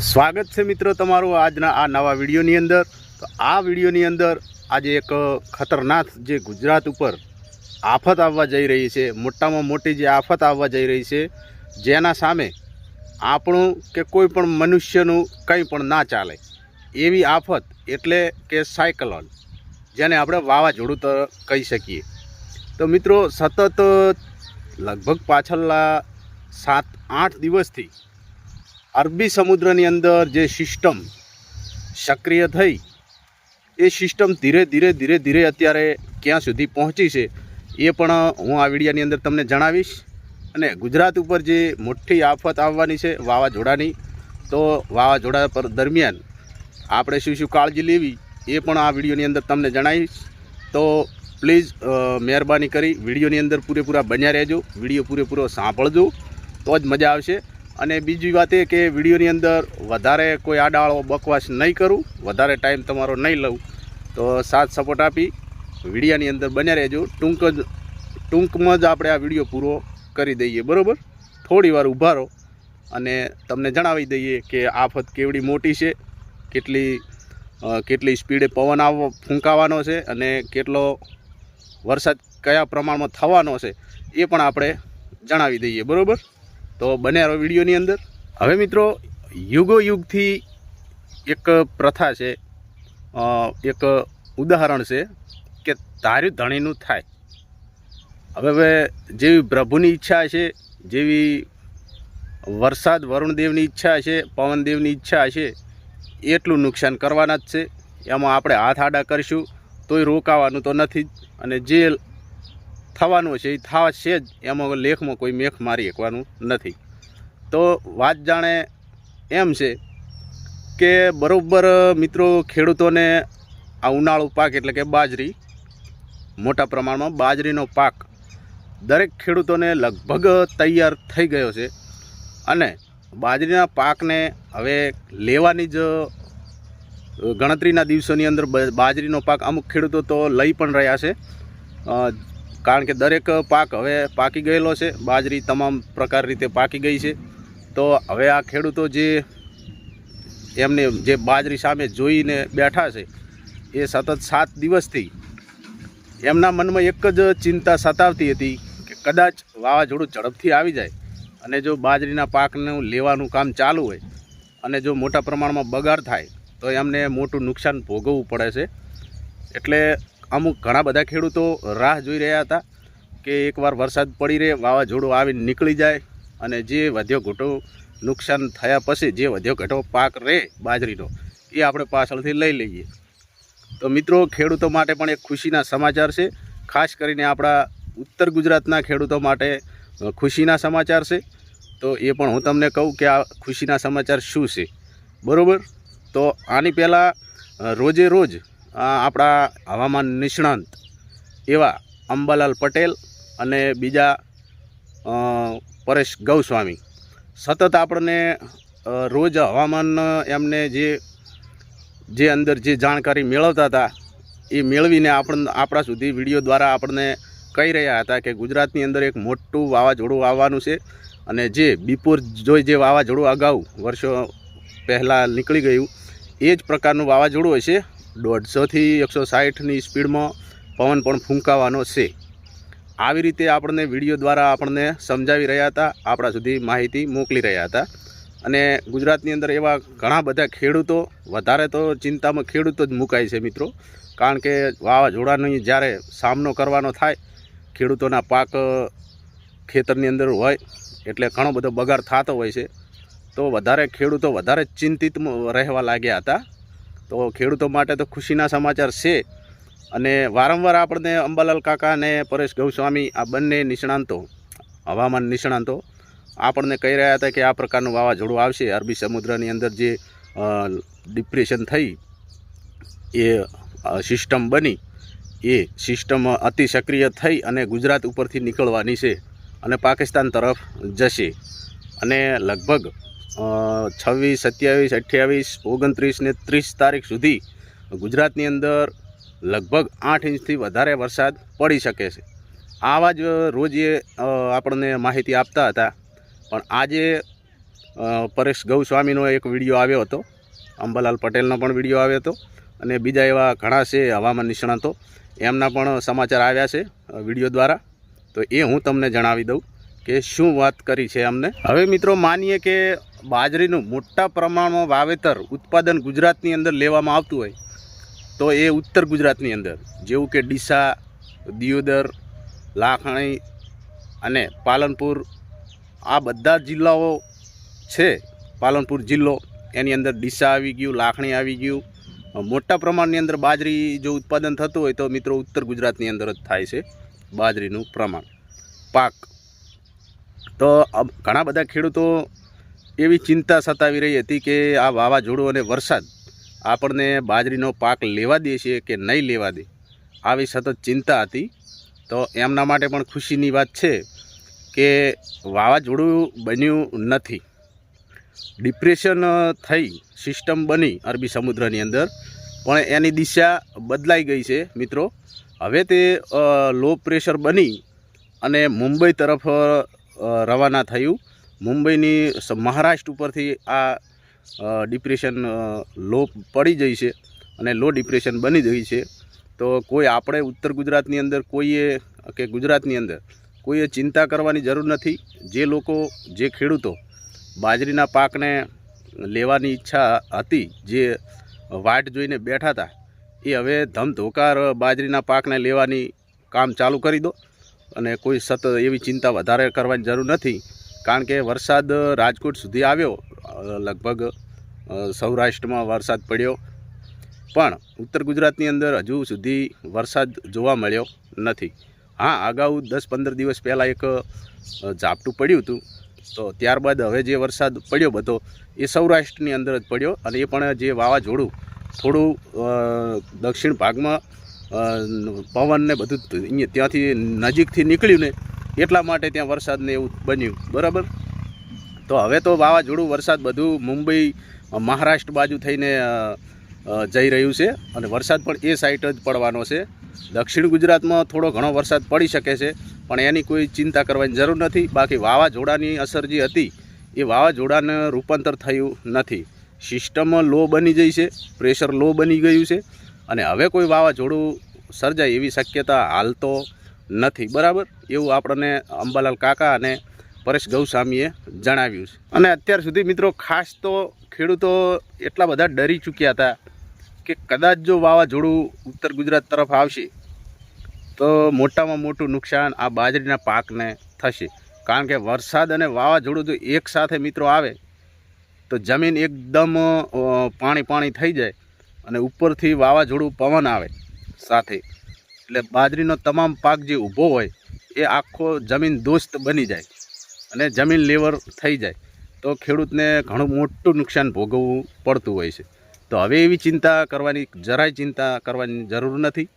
સ્વાગત છે મિત્રો તમારું આજના આ નવા વિડીયોની અંદર. તો આ વિડીયોની અંદર આજે એક ખતરનાક જે ગુજરાત ઉપર આફત આવવા જઈ રહી છે, મોટામાં મોટી જે આફત આવવા જઈ રહી છે, જેના સામે આપણું કે કોઈ પણ મનુષ્યનું કંઈ પણ ના ચાલે. એવી આફત એટલે કે સાયકલોન, જેને આપણે વાવાઝોડું કહી શકીએ. તો મિત્રો સતત લગભગ પાછળના સાત આઠ દિવસથી અરબી સમુદ્રની અંદર જે સિસ્ટમ સક્રિય થઈ, એ સિસ્ટમ ધીરે ધીરે ધીરે ધીરે અત્યારે ક્યાં સુધી પહોંચી છે, એ પણ હું આ વિડીયાની અંદર તમને જણાવીશ. અને ગુજરાત ઉપર જે મોટી આફત આવવાની છે વાવાઝોડાની, તો વાવાઝોડા પર દરમિયાન આપણે શું શું કાળજી લેવી, એ પણ આ વિડીયોની અંદર તમને જણાવીશ. તો પ્લીઝ મહેરબાની કરી વિડીયોની અંદર પૂરેપૂરા બન્યા રહેજો, વીડિયો પૂરેપૂરો સાંભળજો, તો જ મજા આવશે. અને બીજી વાત એ કે વિડીયોની અંદર વધારે કોઈ આડાળો, બકવાસ નહીં કરું. વધારે ટાઈમ તમારો નહીં લઉં. તો સાથ સપોર્ટ આપી વિડીયાની અંદર બન્યા રહેજો. ટૂંક જ, ટૂંકમાં જ આપણે આ વીડિયો પૂરો કરી દઈએ. બરાબર? થોડી વાર ઊભા રહો અને તમને જણાવી દઈએ કે આફત કેવડી મોટી છે, કેટલી કેટલી સ્પીડે પવન આવ, ફૂંકાવાનો છે અને કેટલો વરસાદ કયા પ્રમાણમાં થવાનો છે એ પણ આપણે જણાવી દઈએ. બરાબર? તો બને રહો વિડીયોની અંદર. હવે મિત્રો, યુગો યુગથી એક પ્રથા છે એક ઉદાહરણ છે કે તાર્યું ધણીનું થાય. હવે હવે જેવી પ્રભુની ઈચ્છા છે, જેવી વરસાદ વરુણદેવની ઈચ્છા છે, પવનદેવની ઈચ્છા છે, એટલું નુકસાન કરવાના જ છે. એમાં આપણે હાથ આડા કરીશું, તોય રોકાવાનું તો નથી જ. અને જે થવાનું છે, એ થવા છે જ. એમાં લેખમાં કોઈ મેખ મારી શકવાનું નથી. તો વાત જાણે એમ છે કે બરોબર મિત્રો ખેડૂતોને આ ઉનાળુ પાક એટલે કે બાજરી, મોટા પ્રમાણમાં બાજરીનો પાક દરેક ખેડૂતોને લગભગ તૈયાર થઈ ગયો છે. અને બાજરીના પાકને હવે લેવાની જ ગણતરીના દિવસોની અંદર બાજરીનો પાક અમુક ખેડૂતો તો લઈ પણ રહ્યા છે. કારણ કે દરેક પાક હવે પાકી ગયેલો છે, બાજરી તમામ પ્રકાર રીતે પાકી ગઈ છે. તો હવે આ ખેડૂતો જે એમને જે બાજરી સામે જોઈને બેઠા છે, એ સતત સાત દિવસથી એમના મનમાં એક જ ચિંતા સતાવતી હતી કે કદાચ વાવાઝોડું ઝડપથી આવી જાય અને જો બાજરીના પાકનું લેવાનું કામ ચાલુ હોય અને જો મોટા પ્રમાણમાં બગાડ થાય, તો એમને મોટું નુકસાન ભોગવવું પડે છે. એટલે અમુક ઘણા બધા ખેડૂતો રાહ જોઈ રહ્યા હતા કે એકવાર વરસાદ પડી રહે, વાવાઝોડું આવીને નીકળી જાય અને જે વધ્યો ઘટો નુકસાન થયા પછી જે વધ્યો ઘટો પાક રહે બાજરીનો, એ આપણે પાછળથી લઈ લઈએ. તો મિત્રો, ખેડૂતો માટે પણ એક ખુશીના સમાચાર છે. ખાસ કરીને આપણા ઉત્તર ગુજરાતના ખેડૂતો માટે ખુશીના સમાચાર છે. તો એ પણ હું તમને કહું કે આ ખુશીના સમાચાર શું છે. બરાબર? તો આની પહેલાં રોજે રોજ આપણા હવામાન નિષ્ણાંત એવા અંબાલાલ પટેલ અને બીજા પરેશ ગૌસ્વામી. સતત આપણને રોજ હવામાન, એમને જે જે અંદર જે જાણકારી મેળવતા હતા, એ મેળવીને આપણને આપણા સુધી વીડિયો દ્વારા આપણને કહી રહ્યા હતા કે ગુજરાતની અંદર એક મોટું વાવાઝોડું આવવાનું છે અને જે બિપોર જોઈ જે વાવાઝોડું અગાઉ વર્ષો પહેલાં નીકળી ગયું, એ જ પ્રકારનું વાવાઝોડું હશે. દોઢસોથી એકસો સાઠની સ્પીડમાં પવન પણ ફૂંકાવાનો છે. આવી રીતે આપણને વીડિયો દ્વારા આપણને સમજાવી રહ્યા હતા, આપણા સુધી માહિતી મોકલી રહ્યા હતા. અને ગુજરાતની અંદર એવા ઘણા બધા ખેડૂતો, વધારે તો ચિંતામાં ખેડૂતો જ મુકાય છે મિત્રો. કારણ કે વાવાઝોડાની જ્યારે સામનો કરવાનો થાય, ખેડૂતોના પાક ખેતરની અંદર હોય, એટલે ઘણો બધો બગાડ થતો હોય છે. તો વધારે ખેડૂતો વધારે ચિંતિત રહેવા લાગ્યા હતા. તો ખેડૂતો માટે તો ખુશીના સમાચાર છે. અને વારંવાર આપણને અંબાલાલ કાકા અને પરેશ ગૌસ્વામી આ બંને નિષ્ણાંતો, હવામાન નિષ્ણાંતો, આપણને કહી રહ્યા હતા કે આ પ્રકારનું વાવાઝોડું આવશે. અરબી સમુદ્રની અંદર જે ડિપ્રેશન થઈ, એ સિસ્ટમ બની, એ સિસ્ટમ અતિ સક્રિય થઈ અને ગુજરાત ઉપરથી નીકળવાની છે અને પાકિસ્તાન તરફ જશે. અને લગભગ છવ્વીસ, સત્યાવીસ, અઠ્યાવીસ, ઓગણત્રીસ ને ત્રીસ તારીખ સુધી ગુજરાતની અંદર લગભગ આઠ ઇંચથી વધારે વરસાદ પડી શકે છે. આવા જ રોજ આપણને માહિતી આપતા હતા. પણ આજે પરેશ ગૌસ્વામીનો એક વીડિયો આવ્યો હતો. અંબાલાલ પટેલનો પણ વીડિયો આવ્યો હતો. અને બીજા એવા ઘણા છે હવામાન નિષ્ણાતો. એમના પણ સમાચાર આવ્યા છે વીડિયો દ્વારા. તો એ હું તમને જણાવી દઉં. કે શું વાત કરી છે અમને? હવે મિત્રો માનીએ કે બાજરીનું મોટા પ્રમાણમાં વાવેતર ઉત્પાદન ગુજરાતની અંદર લેવામાં આવતું હોય, તો એ ઉત્તર ગુજરાતની અંદર, જેવું કે ડીસા, દિયોદર, લાખણી અને પાલનપુર, આ બધા જિલ્લાઓ છે. પાલનપુર જિલ્લો, એની અંદર ડીસા આવી ગયું, લાખણી આવી ગયું. મોટા પ્રમાણની અંદર બાજરી જો ઉત્પાદન થતું હોય તો મિત્રો ઉત્તર ગુજરાતની અંદર જ થાય છે બાજરીનું પ્રમાણ. પાક તો ઘણા બધા ખેડૂતો એવી ચિંતા સતાવી રહી હતી કે આ વાવાઝોડું અને વરસાદ આપણને બાજરીનો પાક લેવા દે છે કે નહીં લેવા દે, આવી સતત ચિંતા હતી. તો એમના માટે પણ ખુશીની વાત છે કે વાવાઝોડું બન્યું નથી. ડિપ્રેશન થઈ, સિસ્ટમ બની અરબી સમુદ્રની અંદર, પણ એની દિશા બદલાઈ ગઈ છે મિત્રો. હવે તે લો પ્રેશર બની અને મુંબઈ તરફ રવાના થયું. મુંબઈની મહારાષ્ટ્ર ઉપરથી આ ડિપ્રેશન લો પડી જઈ છે અને લો ડિપ્રેશન બની ગઈ છે. તો કોઈ આપણે ઉત્તર ગુજરાતની અંદર કોઈએ, કે ગુજરાતની અંદર કોઈએ ચિંતા કરવાની જરૂર નથી. જે લોકો, જે ખેડૂતો બાજરીના પાકને લેવાની ઈચ્છા હતી, જે વાટ જોઈને બેઠા હતા, એ હવે ધમધોકાર બાજરીના પાકને લેવાની કામ ચાલુ કરી દો. અને કોઈ સતત એવી ચિંતા વધારે કરવાની જરૂર નથી. કારણ કે વરસાદ રાજકોટ સુધી આવ્યો લગભગ સૌરાષ્ટ્રમાં વરસાદ પડ્યો. પણ ઉત્તર ગુજરાતની અંદર હજુ સુધી વરસાદ જોવા મળ્યો નથી. હા, અગાઉ દસ પંદર દિવસ પહેલાં એક ઝાપટું પડ્યું હતું. તો ત્યારબાદ હવે જે વરસાદ પડ્યો બધો, એ સૌરાષ્ટ્રની અંદર જ પડ્યો અને એ પણ જે વાવાઝોડું થોડું દક્ષિણ ભાગમાં પવન ને બધું અહીંયા ત્યાંથી નજીકથી નીકળ્યું ને એટલા માટે ત્યાં વરસાદને એવું બન્યું. બરાબર? તો હવે તો વાવાઝોડું, વરસાદ બધું મુંબઈ મહારાષ્ટ્ર બાજુ થઈને જઈ રહ્યું છે અને વરસાદ પણ એ સાઈડ જ પડવાનો છે. દક્ષિણ ગુજરાતમાં થોડો ઘણો વરસાદ પડી શકે છે, પણ એની કોઈ ચિંતા કરવાની જરૂર નથી. બાકી વાવાઝોડાની અસર જે હતી, એ વાવાઝોડાને રૂપાંતર થયું નથી. સિસ્ટમ લો બની જઈ છે, પ્રેશર લો બની ગયું છે. અને હવે કોઈ વાવાઝોડું સર્જાય એવી શક્યતા હાલ તો નથી, બરાબર? એવું આપણને અંબાલાલ કાકા અને પરેશ ગૌસ્વામીએ જણાવ્યું છે. અને અત્યાર સુધી મિત્રો ખાસ તો ખેડૂતો એટલા બધા ડરી ચૂક્યા હતા કે કદાચ જો વાવાઝોડું ઉત્તર ગુજરાત તરફ આવશે, તો મોટામાં મોટું નુકસાન આ બાજરીના પાકને થશે. કારણ કે વરસાદ અને વાવાઝોડું જો એક સાથે મિત્રો આવે, તો જમીન એકદમ પાણી પાણી થઈ જાય. અને ઉપરથી વાવાઝોડું પવન આવે સાથે. એટલે બાજરીનો તમામ પાક જે ઊભો હોય, એ આખો જમીન દોસ્ત બની જાય અને જમીન લેવર થઈ જાય. તો ખેડૂતને ઘણું મોટું નુકસાન ભોગવવું પડતું હોય છે. તો હવે એવી ચિંતા કરવાની, જરાય ચિંતા કરવાની જરૂર નથી.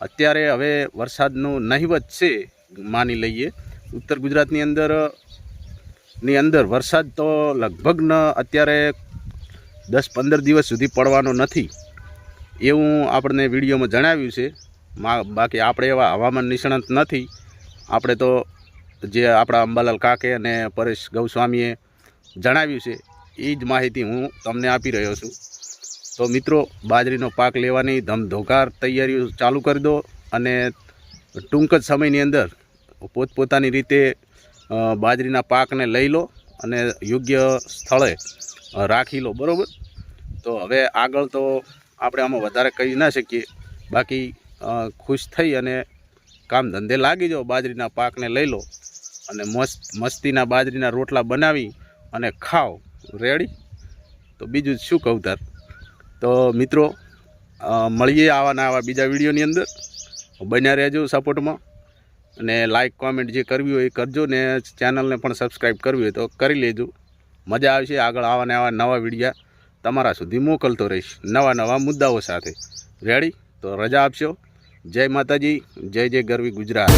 અત્યારે હવે વરસાદનું નહીવત છે, માની લઈએ. ઉત્તર ગુજરાતની અંદર, ની અંદર વરસાદ તો લગભગ ન અત્યારે દસ પંદર દિવસ સુધી પડવાનો નથી. એવું આપણને વિડીયોમાં જણાવ્યું છે. બાકી આપણે એવા હવામાન નિષ્ણાંત નથી. આપણે તો જે આપણા અંબાલાલ કાકે અને પરેશ ગૌસ્વામીએ જણાવ્યું છે એ જ માહિતી હું તમને આપી રહ્યો છું. તો મિત્રો, બાજરીનો પાક લેવાની ધમધોકાર તૈયારીઓ ચાલુ કરી દો અને ટૂંક જ સમયની અંદર પોતપોતાની રીતે બાજરીના પાકને લઈ લો અને યોગ્ય સ્થળે રાખી લો બરાબર? તો હવે આગળ તો આપણે આમાં વધારે કહી ના શકીએ. બાકી ખુશ થઈ અને કામ ધંધે લાગી જાઓ, બાજરીના પાકને લઈ લો અને મસ્ત, મસ્તીના બાજરીના રોટલા બનાવી અને ખાઓ. રેડી તો બીજું શું કહું તાર? તો મિત્રો મળીએ આવાના આવા બીજા વિડીયોની અંદર. બન્યા રહેજો સપોર્ટમાં. અને લાઈક કોમેન્ટ જે કરવી હોય એ કરજો ને, ચેનલને પણ સબસ્ક્રાઈબ કરવી હોય તો કરી લેજો. મજા આવશે. આગળ આવા ને આવા નવા વિડીયા તમારા સુધી મોકલતો રહીશ. નવા નવા મુદ્દાઓ સાથે. રેડી તો રજા આપશો. જય માતાજી. જય જય ગરવી ગુજરાત.